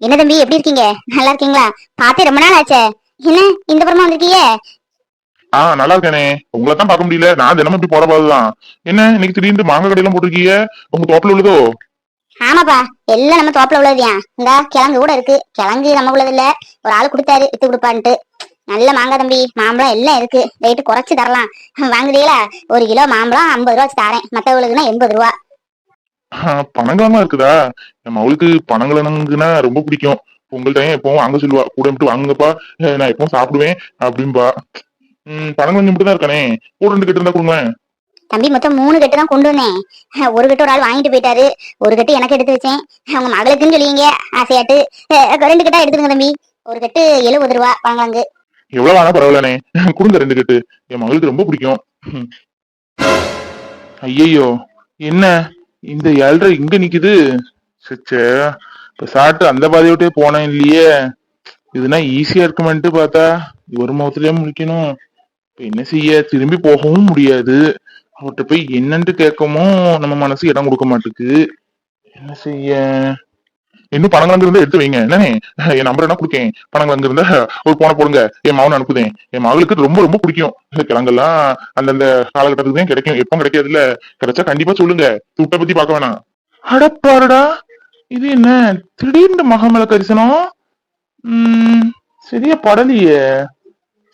என்ன தம்பி எப்படி இருக்கீங்க? நல்லா இருக்கீங்களா? பார்த்தே ரொம்ப நாள் ஆச்சே. என்ன இந்த புறமா வந்திருக்கீங்க? ஆ நல்லா இருக்கேனே. உங்களை தான் பார்க்க முடியல. நான் தினமும் இப்படி போற போதுதான் என்ன இன்னைக்கு திடீர்னு மாங்காய் கடையெல்லாம் போட்டிருக்கீங்க? உங்க தோப்புல உள்ளதோ? ஆமாப்பா. எல்லாம் நம்ம தோப்புல உள்ளதுயா இந்த கிழங்கு கூட இருக்கு. கிழங்கு நம்ம உள்ளது இல்ல. ஒரு ஆள் கொடுத்தாரு வித்து கொடுப்பான்ட்டு. நல்ல மாங்காய் தம்பி. மாம்பழம் எல்லாம் இருக்கு. ரேட்டு குறைச்சு தரலாம். வாங்குறீங்களா ஒரு கிலோ மாம்பழம் ஐம்பது ரூபா வச்சு தரேன். மத்தவங்களுக்குன்னா எண்பது ரூபா. பனங்கிழமா இருக்குதா? நம்ம அவளுக்கு பனங்கிழங்குனா ரொம்ப பிடிக்கும். உங்கள்ட்ட எப்பவும் வாங்க சொல்லுவா. கூட விட்டு வாங்குங்கப்பா. நான் எப்பவும் சாப்பிடுவேன் அப்படின்பா ம் பனங்கிழங்கு மட்டும் தான் இருக்கானே. கூட ரெண்டு கிட்ட இருந்தா கொடுங்களேன். தம்பி மொத்தம் மூணு கட்டு தான் கொண்டு வந்தேன். ஒரு கட்டு ஒரு ஆள் வாங்கிட்டு போயிட்டாரு. ஒரு கட்டு எனக்கு எடுத்து வச்சேன். அவங்க மகளுக்குன்னு சொல்லுவீங்க ஆசையாட்டு. ரெண்டு கட்டா எடுத்துருங்க தம்பி. ஒரு கட்டு எழுபது ரூபா வாங்கலாங்க எவ்வளவு ஆனா பரவாயில்லண்ணே. கொடுங்க ரெண்டு கட்டு. என் மகளுக்கு ரொம்ப பிடிக்கும். ஐயையோ என்ன? இந்த ஏழ்ரை இங்க நிக்குது. சச்சே இப்ப சாப்பிட்டு அந்த பாதையோட்டே விட்டே போனேன் இல்லையே. இதுனா ஈஸியா இருக்குமென்ட்டு பார்த்தா ஒரு முகத்திலே முடிக்கணும் இப்ப என்ன செய்ய? திரும்பி போகவும் முடியாது. அவர்கிட்ட போய் என்னன்ட்டு கேட்கவும் நம்ம மனசு இடம் கொடுக்க மாட்டுக்கு. என்ன செய்ய? இன்னும் பணம் இருந்தா எடுத்து வைங்க. என்னன்னு என் நம்பர் என்ன கொடுக்கேன். பணம் இருந்தா ஒரு போன போடுங்க. என் மகன் அனுப்புதேன். என் மகளுக்கு ரொம்ப ரொம்ப பிடிக்கும். இந்த கிழங்கெல்லாம் அந்தந்த காலகட்டத்துக்கு தான் கிடைக்கும். எப்பவும் கிடைக்காது இல்ல கிடைச்சா கண்டிப்பா சொல்லுங்க. துட்டை பத்தி பார்க்க வேணாம். அடப்பாருடா இது என்ன? திடீர்னு மகமல கரிசனம் உம் சரியா படலையே.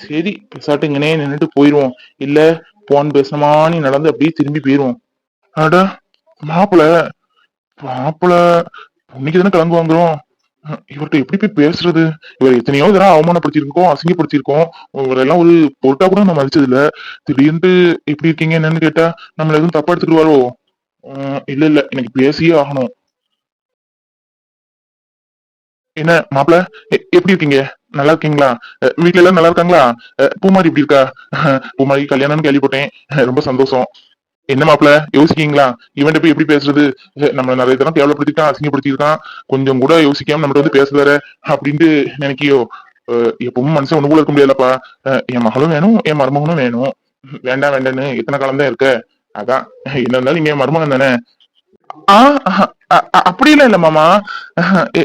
சரி பேசாட்டுங்கனே இங்கனே நின்னுட்டு போயிருவோம். இல்ல போன் பேசமானி நடந்து அப்படியே திரும்பி போயிருவோம். அட மாப்பிள. மாப்பிள. இன்னைக்கு தானே கிளம்பு வாங்குறோம் இவர்கிட்ட எப்படி போய் பேசுறது? இவர் எத்தனையோ தடவை அவமானப்படுத்திருக்கோம் அசிங்கப்படுத்திருக்கோம் இவரெல்லாம் ஒரு பொருட்டா கூட நான் மதிச்சது இல்ல திடீர்னு எப்படி இருக்கீங்க என்னன்னு கேட்டா நம்மள எதுவும் தப்பா எடுத்துக்கிடுவாரோ? உம் இல்ல இல்ல. எனக்கு பேசியே ஆகணும். என்ன மாப்பிள எ- எப்படி இருக்கீங்க? நல்லா இருக்கீங்களா? வீட்டுல எல்லாம் நல்லா இருக்காங்களா? பூமாரி இப்படி இருக்கா? பூமாரி கல்யாணம்னு கேள்விப்பட்டேன். ரொம்ப சந்தோஷம். என்ன மாப்பிள? யோசிக்கீங்களா? இவன்ட்ட போய் எப்படி பேசுறது? நம்ம நிறைய தரம் கேவலப்படுத்திட்டான் அசிங்கப்படுத்திருக்கான் கொஞ்சம் கூட யோசிக்காம நம்மகிட்ட வந்து பேசுறாரு அப்படின்ட்டு நினைக்கியோ? எப்பவும் மனுஷன் ஒண்ணு கூட இருக்க முடியாதுலப்பா. என் மகளும் வேணும் என் மருமகனும் வேணும். வேண்டாம் வேண்டாம்னு எத்தனை காலம் தான் இருக்க? அதான் என்ன இருந்தாலும் நீங்க என் மருமகன் தானே. ஆஹ் அ- அப்படிலாம் இல்ல மாமா.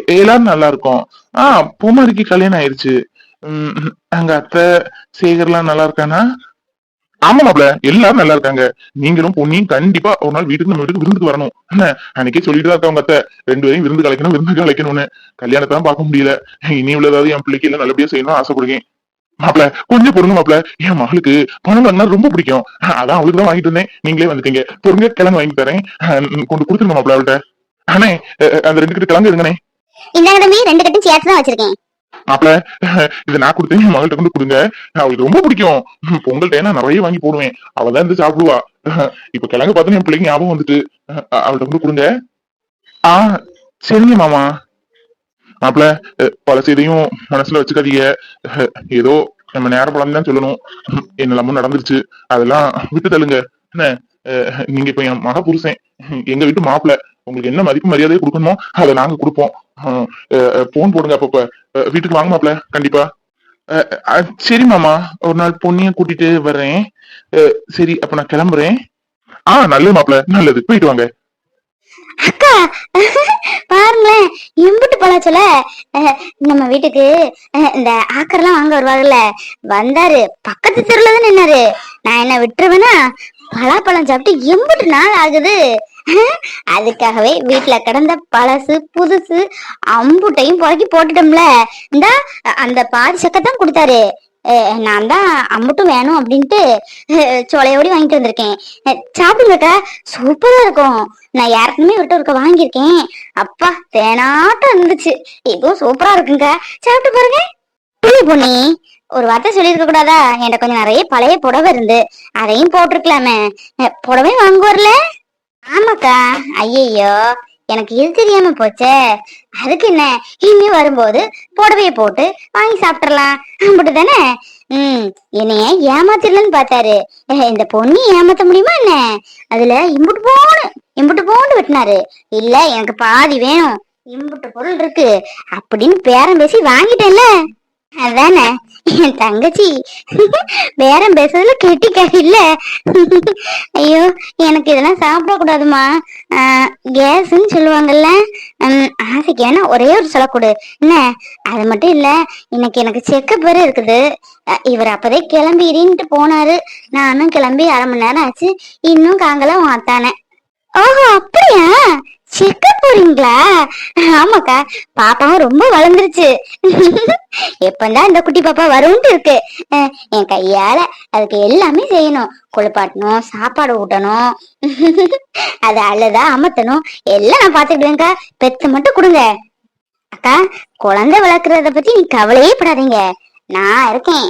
எல்லாரும் நல்லா இருக்கும். ஆஹ் பூமாரிக்கு கல்யாணம் ஆயிருச்சு. உம், அங்க அத்தை சேகர்லாம் நல்லா இருக்கானா? ஆமா மாப்ள எல்லாரும் நல்லா இருக்காங்க. நீங்களும் பொண்ணியும் கண்டிப்பா ஒரு நாள் வீட்டுக்கு நம்ம வீட்டுக்கு விருந்துக்கு வரணும். என்ன? அன்னைக்கே சொல்லிட்டு தான் இருக்கவங்க அத்தை. ரெண்டு பேரும் விருந்து கலைக்கணும் விருந்து கலைக்கணும்னு. கல்யாணத்தை தான் பார்க்க முடியல. இனி உள்ளதாவது என் பிள்ளைக்கு எல்லாம் நல்லபடியா செய்யணும் ஆசைப்படுகிறேன் மாப்ள கொஞ்சம் பொருங்க மாப்ள என் மகளுக்கு பணம் வாங்கினா ரொம்ப பிடிக்கும். அதான் அவளுக்கு தான் வாங்கிட்டு வந்தேன். நீங்களே வந்துட்டீங்க. பொருங்க கிழங்கு வாங்கி தரேன். கொண்டு கொடுத்துருங்க மாப்ள அவள்கிட்ட. அண்ணே அந்த ரெண்டு கிட்ட கிழங்கு இருங்கண்ணே இந்த ரெண்டு கட்டும் சேர்த்து தான் வச்சிருக்கேன். மாப்ள இதை நான் கொடுத்தேன் என் மகள்கிட்ட கொண்டு கொடுங்க. அவளுக்கு ரொம்ப பிடிக்கும். பொங்கல்கிட்ட நான் நிறைய வாங்கி போடுவேன். அவள் தான் இருந்து சாப்பிடுவா. இப்ப கிழங்கு பார்த்தா என் பிள்ளைங்க ஞாபகம் வந்துட்டு அவள்கிட்ட கொண்டு கொடுங்க. ஆ சரிங்க மாமா. மாப்ள பழசையும் மனசுல வச்சுக்காதீங்க. ஏதோ நம்ம நேரம் பழம் தான் சொல்லணும். என்னெல்லாமோ நடந்துருச்சு. அதெல்லாம் விட்டு தள்ளுங்க. என்ன? நீங்க இப்ப என் மக புருஷன் எங்க வீட்டு மாப்பிள. உங்களுக்கு என்ன மதிப்பு மரியாதையை கொடுக்கணுமோ அதை நாங்க கொடுப்போம். போன் போடுங்க அப்பப்ப. வீட்டுக்கு வாங்க மாப்ள கண்டிப்பா. அஹ், சரி மாமா ஒரு நாள் பொண்ணிய கூட்டிட்டு வர்றேன். சரி அப்ப நான் கிளம்புறேன். ஆ நல்லது மாப்ள நல்லது. போயிட்டு வாங்க. அக்கா பாருங்களேன் எம்பிட்டு பழச்சல நம்ம வீட்டுக்கு அஹ், இந்த ஆக்கர்லாம் வாங்க வருவாங்கல்ல வந்தாரு பக்கத்து தெருல தான் நின்னாரு. நான் என்ன விட்டுருவேனா? பலாப்பழம் சாப்பிட்டு எம்பிட்டு நாள் ஆகுது. அதுக்காகவே வீட்டுல கிடந்த பழசு புதுசு அம்புட்டையும் புறக்கி போட்டுட்டோம்ல. இந்த அந்த பாதி சக்கத்தான் கொடுத்தாரு. நான் தான் அம்புட்டும் வேணும் அப்படின்ட்டு சோலையோடி வாங்கிட்டு வந்திருக்கேன். சாப்பிடுங்கக்கா சூப்பரா இருக்கும். நான் யாருக்குமே விட்டு இருக்க வாங்கியிருக்கேன். அப்பா தேனாட்டம் இருந்துச்சு. இதுவும் சூப்பரா இருக்குங்க. சாப்பிட்டு பாருங்க. புள்ளி பொண்ணி ஒரு வார்த்தை சொல்லியிருக்க கூடாதா? என்கிட்ட கொஞ்சம் நிறைய பழைய புடவை இருந்து அதையும் போட்டிருக்கலாமே. புடவையும் புடவை ஆமாக்கா. ஐயையோ எனக்கு இது தெரியாம போச்சே. அதுக்கு என்ன? இனிமே வரும்போது புடவைய போட்டு வாங்கி சாப்பிடலாம் அப்படி தானே உம் என்னைய ஏமாத்திடலன்னு பார்த்தாரு. இந்த பொண்ணு ஏமாத்த முடியுமா என்ன? அதுல இம்புட்டு போன்னு இம்புட்டு போன்னு வெட்டினாரு. இல்ல எனக்கு பாதி வேணும். இம்புட்டு பொருள் இருக்கு. அப்படின்னு பேரம் பேசி வாங்கிட்டேன்ல. அதானே? என் தங்கச்சி பேரம் பேசுறதுல கெட்டிக்காரி இல்ல. ஐயோ எனக்கு இதெல்லாம் சாப்பிடக்கூடாதுமா கேஸ்ன்னு சொல்லுவாங்கல்ல. உம், ஆசைக்கு வேணா ஒரே ஒரு சொல்ல கொடு. என்ன? அது மட்டும் இல்ல இன்னைக்கு எனக்கு செக்கப் வேற இருக்குது. இவர் அப்பதே கிளம்பிடுன்ட்டு போனாரு. நானும் கிளம்பி அரை மணி நேரம் ஆச்சு. இன்னும் காங்கல வாத்தானே ஓஹோ அப்படியா? செக்கப் போறீங்களா? ஆமாக்கா பாப்பாவும் ரொம்ப வளர்ந்துருச்சு. எப்பந்தான் இந்த குட்டி பாப்பா வரும்ட்டு இருக்கு. என் கையால அதுக்கு எல்லாமே செய்யணும். குளிப்பாட்டணும் சாப்பாடு ஊட்டணும். அது அழுதா அமர்த்தணும் எல்லாம் நான் பாத்துக்கிடுவேன்க்கா பெத்து மட்டும் கொடுங்க. அக்கா குழந்தை வளர்க்கறத பத்தி நீ கவலையே படாதீங்க. நான் இருக்கேன்.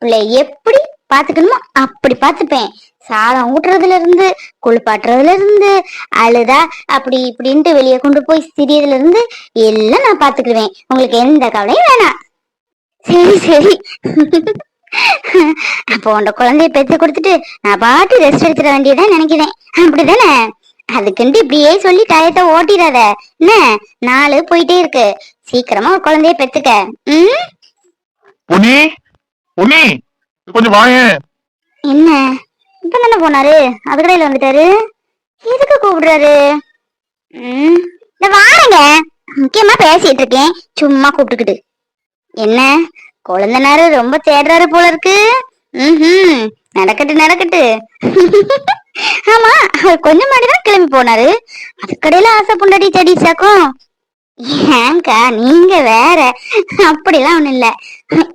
பிள்ளை எப்படி பாத்துக்கணுமோ அப்படி பாத்துப்பேன் சாதம் ஊட்டுறதுல இருந்து குளிப்பாட்டுறதுல இருந்து அழுதா அப்படி இப்படின்ட்டு வெளியே கொண்டு போய் சிறியதுல இருந்து எல்லாம் நான் பாத்துக்கிடுவேன் உங்களுக்கு எந்த கவலையும் வேணாம். சரி சரி. அப்போ உண்ட குழந்தைய பெத்து கொடுத்துட்டு நான் பாட்டு ரெஸ்ட் எடுத்துட வேண்டியதான் நினைக்கிறேன். அப்படிதானே? அதுக்குன்ட்டு இப்படியே சொல்லி டயத்தை ஓட்டிடாத. என்ன? நாலு போயிட்டே இருக்கு. சீக்கிரமா ஒரு குழந்தைய பெத்துக்க ம்? பொன்னி பொன்னி கொஞ்சம் வாயேன் என்ன? இப்ப தானே போனாரு? அதுக்கடையில வந்துட்டாரு. எதுக்கு கூப்பிடுறாரு? ம் இந்த வாருங்க. முக்கியமா பேசிட்டு இருக்கேன். சும்மா கூப்பிட்டுக்கிட்டு. என்ன? குழந்தைனாரு ரொம்ப தேடுறாரு போல இருக்கு. ம் நடக்கட்டு நடக்கட்டு. ஆமா அவர் கொஞ்சம் முன்னாடி தான் கிளம்பி போனாரு. அதுக்கடையில ஆசை பொண்டாடி செடி சாக்கும். ஏங்கா நீங்க வேற. அப்படிலாம் ஒண்ணும் இல்ல.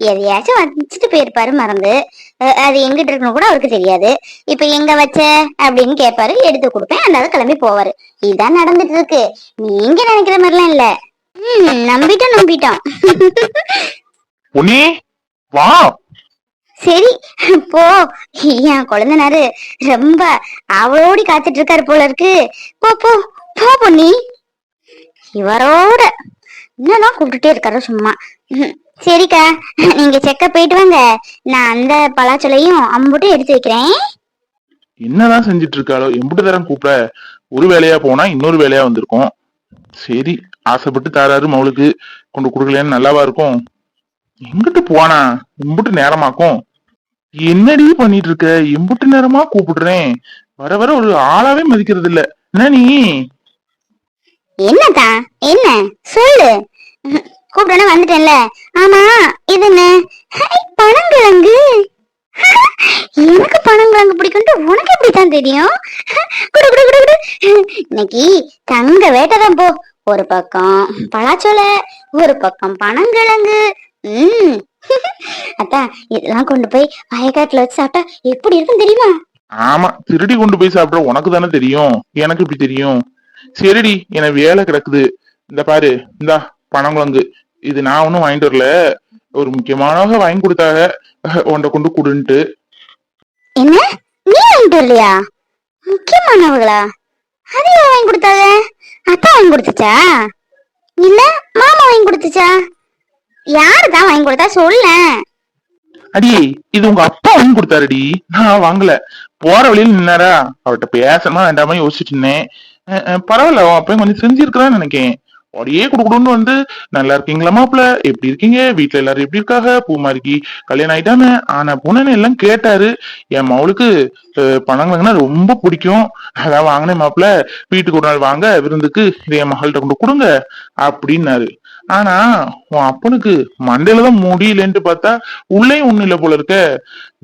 எதையாச்சும் வச்சுட்டு போயிருப்பாரு மறந்து. அது எங்கிட்ட இருக்கணும் கூட அவருக்கு தெரியாது. இப்ப எங்க வச்ச? அப்படின்னு கேட்பாரு எடுத்து கொடுப்பேன். அந்த கிளம்பி போவாரு. இதான் நடந்துட்டு இருக்கு. நீங்க நினைக்கிற மாதிரிலாம் இல்ல. ம் நம்பிட்டோம் நம்பிட்டோம். சரி போ. என் குழந்தைனாரு ரொம்ப அவளோடி காத்துட்டு இருக்காரு போல இருக்கு. போ போ போ பொன்னி. இவரோட. என்னதான் கூப்பிட்டுட்டே இருக்காரு சும்மா. சரிக்கா நீங்க செக்கப் போயிட்டு வாங்க. நான் அந்த பலாச்சொலையும் அம்புட்டும் எடுத்து வைக்கிறேன். என்னதான் செஞ்சுட்டு இருக்காளோ எம்பிட்டு தரம் கூப்பிட. ஒரு வேலையா போனா இன்னொரு வேலையா வந்திருக்கும். சரி ஆசைப்பட்டு தாராரு மவளுக்கு கொண்டு கொடுக்கலையான்னு நல்லாவா இருக்கும். எங்கிட்டு போனா? எம்பிட்டு நேரமாக்கும். என்னடி பண்ணிட்டு இருக்க எம்பிட்டு நேரமா கூப்பிடுறேன். வர வர ஒரு ஆளாவே மதிக்கிறது இல்ல என்ன நீ? என்னதான் என்ன? சொல்லு. ம், வந்துட்டேன்ல. ஆமா இது என்ன பனங்கிழங்கு எனக்கு பனங்கிழங்கு பிடிக்கும்ட்டு உனக்கு எப்படித்தான் தெரியும்? குடு குடு குடு குடு. இன்னைக்கு தங்க வேட்டதான் போ. ஒரு பக்கம் பலாச்சோலை ஒரு பக்கம் பனங்கிழங்கு உம் அத்தா இதெல்லாம் கொண்டு போய் வயக்காட்டுல வச்சு சாப்பிட்டா எப்படி இருக்கும் தெரியுமா? ஆமா திருடி கொண்டு போய் சாப்பிட உனக்கு தானே தெரியும். எனக்கு இப்படி தெரியும். சரிடி எனக்கு வேலை கிடக்குது. இந்த பாரு இந்தா. பனங்குழங்கு இது நான் ஒன்னும் வாங்கிட்டு வரல. ஒரு முக்கியமானவங்க வாங்கி கொடுத்தாங்க. உன்ட கொண்டு கொடுன்ட்டு. என்ன? நீ வாங்கிட்டு வரலையா? முக்கியமானவங்களா? அது யார் வாங்கி கொடுத்தாங்க? அத்தா வாங்கி கொடுத்துச்சா? இல்ல மாமா வாங்கி கொடுத்துச்சா? யாரு தான் வாங்கி கொடுத்தா? சொல்ல அடியே இது உங்க அப்பா வாங்கி கொடுத்தாருடி. நான் வாங்கல. போற வழியில நின்னாரா? அவர்கிட்ட பேசணுமா வேண்டாமா யோசிச்சுட்டு இருந்தேன் பரவாயில்ல அவன் அப்பயும் கொஞ்சம் செஞ்சிருக்கிறான்னு நினைக்கேன். அப்படியே கொடுக்கணும்னு வந்து நல்லா இருக்கீங்களா மாப்பிள? எப்படி இருக்கீங்க? வீட்டுல எல்லாரும் எப்படி இருக்காங்க? பூமாரிக்கு கல்யாணம் ஆயிட்டானே? ஆனா பொண்ணுன்னு எல்லாம் கேட்டாரு. என் மவளுக்கு அஹ், பணங்கள்னா ரொம்ப பிடிக்கும். அதான் வாங்கினேன் மாப்பிள்ள வீட்டுக்கு ஒரு நாள் வாங்க விருந்துக்கு இதை என் மகள்கிட்ட கொண்டு கொடுங்க. அப்படின்னாரு. ஆனா உன் அப்பனுக்கு மண்டையில தான் முடியலன்ட்டு பார்த்தா உள்ளே ஒண்ணும் இல்ல போல இருக்க.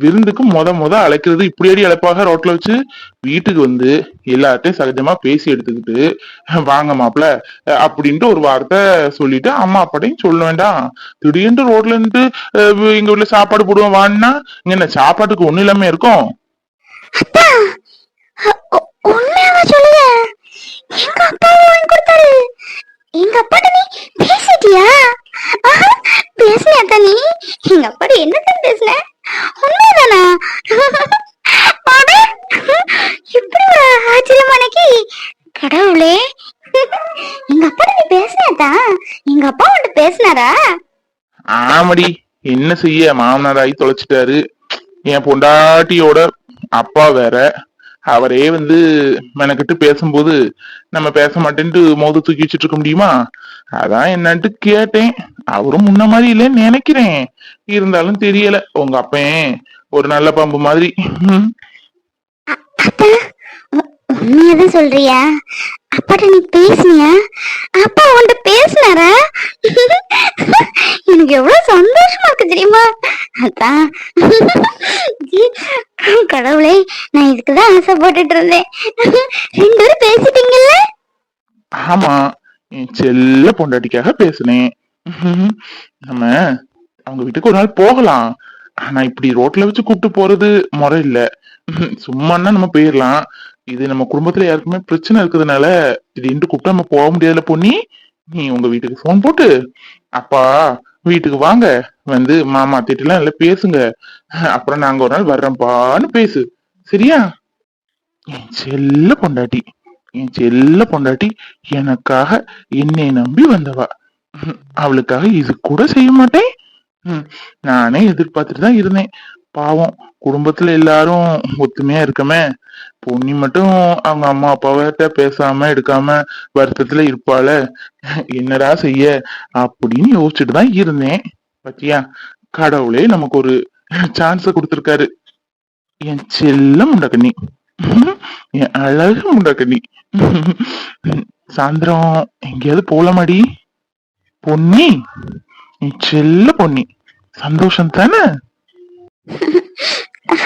விருந்துக்கு முத முத அழைக்கிறது இப்படி அடி அழைப்பாக ரோட்ல வச்சு வீட்டுக்கு வந்து எல்லார்ட்டையும் சகஜமா பேசி எடுத்துக்கிட்டு வாங்க மாப்பிள அப்படின்ட்டு ஒரு வார்த்தை சொல்லிட்டு அம்மா அப்பாட்டையும் சொல்ல வேண்டாம். திடீர்னு ரோட்ல இருந்து எங்க வீட்டுல சாப்பாடு போடுவோம் வான்னா இங்க என்ன சாப்பாட்டுக்கு ஒண்ணு இல்லாம இருக்கும் அத்தா உ- உண்மையாவா சொல்லுங்க எங்க அப்பா வாங்கி கொடுத்தாரு எங்க அப்பாட்ட நீ பேசிட்டியா ஆஹா, பேசுனியா அத்தா நீ எங்க அப்பாட்ட என்னதான் பேசுன உண்மைதானா அட, இப்படி ஒரு ஆச்சரியமானக்கு கடவுளே எங்க அப்பாட்ட நீ பேசுனியாத்தா எங்க அப்பா உன்கிட்ட பேசினாரா ஆமடி என்ன செய்ய மாமனார் தொலைச்சிட்டாரு. என் பொண்டாட்டியோட அப்பா வேற. அவரே வந்து மெனக்கிட்டு பேசும்போது நம்ம பேச மாட்டேன்ட்டு மோத தூக்கி வச்சுட்டு இருக்க முடியுமா? அதான் என்னன்ட்டு கேட்டேன். அவரும் முன்ன மாதிரி இல்லைன்னு நினைக்கிறேன். இருந்தாலும் தெரியல. உங்க அப்பன் ஒரு நல்ல பாம்பு மாதிரி. உண்மையாதான் சொல்றியா? அப்பாட்ட நீ பேசுனியா? அப்பா உன்கிட்ட பேசினாரா எனக்கு எவ்வளவு சந்தோஷமா இருக்கு தெரியுமா அதான் கடவுளே நான் இதுக்குதான் ஆசைப்பட்டுட்டு இருந்தேன். ரெண்டு பேரும் பேசிட்டீங்கல்ல? ஆமா என் செல்ல பொண்டாட்டிக்காக பேசுனேன். நம்ம அவங்க வீட்டுக்கு ஒரு நாள் போகலாம். ஆனா இப்படி ரோட்ல வச்சு கூப்பிட்டு போறது முறை இல்ல. சும்மான்னா நம்ம போயிடலாம். இது நம்ம குடும்பத்துல யாருக்குமே பிரச்சனை இருக்கிறதுனால திடீர்னு கூப்பிட்டா நம்ம போக முடியாதுல பொண்ணி நீ உங்க வீட்டுக்கு போன் போட்டு அப்பா வீட்டுக்கு வாங்க. வந்து மாமா திட்டலாம் இல்ல பேசுங்க. அப்புறம் நாங்க ஒரு நாள் வர்றோம்ப்பான்னு பேசு. சரியா? என் செல்ல பொண்டாட்டி. என் செல்ல பொண்டாட்டி எனக்காக என்னை நம்பி வந்தவா. அவளுக்காக இது கூட செய்ய மாட்டேன். நானே எதிர்பார்த்துட்டு தான் இருந்தேன். பாவம். குடும்பத்துல எல்லாரும் ஒத்துமையா இருக்கமே. பொன்னி மட்டும் அவங்க அம்மா அப்பாவிட்ட பேசாம எடுக்காம வருத்தத்துல இருப்பாள. என்னடா செய்ய? அப்படின்னு யோசிச்சுட்டு தான் இருந்தேன். பத்தியா? கடவுளே நமக்கு ஒரு சான்ஸ கொடுத்துருக்காரு. என் செல்ல முண்டக்கண்ணி. என் அழகு முண்டக்கண்ணி. சாயந்தரம் எங்கேயாவது போலமாடி? பொன்னி? என் செல்ல பொன்னி. சந்தோஷம் தானே?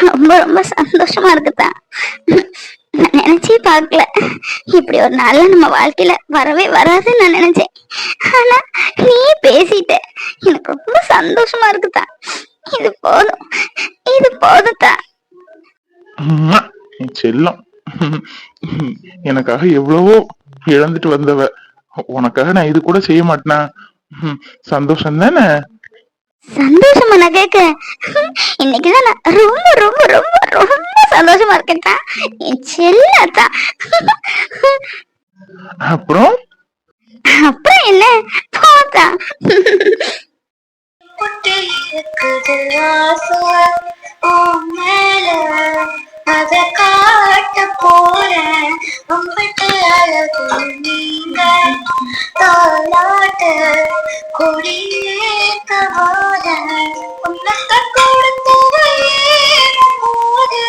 ரொம்ப ரொம்ப சந்தோஷமா இருக்குதா? நினைச்சே பார்க்கல. இப்படி ஒரு நாள்ல நம்ம வாழ்க்கையில வரவே வராதுன்னு நான் நினைச்சேன். ஆனா நீ பேசிட்ட. எனக்கு ரொம்ப சந்தோஷமா இருக்குதா? இது போதும். இது போதும்தா. செல்லம். எனக்காக எவ்வளவோ இழந்துட்டு வந்தவ. உனக்காக நான் இது கூட செய்ய மாட்டேனா? சந்தோஷம் தானே சந்தோஷமா நான் கேட்க இன்னைக்குதான் நான் ரொம்ப ரொம்ப ரொம்ப ரொம்ப சந்தோஷமா இருக்கேன்டா. என் செல்லத்தா அப்புறம்? அப்புறம் என்ன? போதா இருக்குது ஆசை. உன் மேல அத காட்ட போற உங்கட்டு அழகு நீங்க தாளாட்ட கொடியேற்ற வாழ உன்னத்தை கொடுத்து போது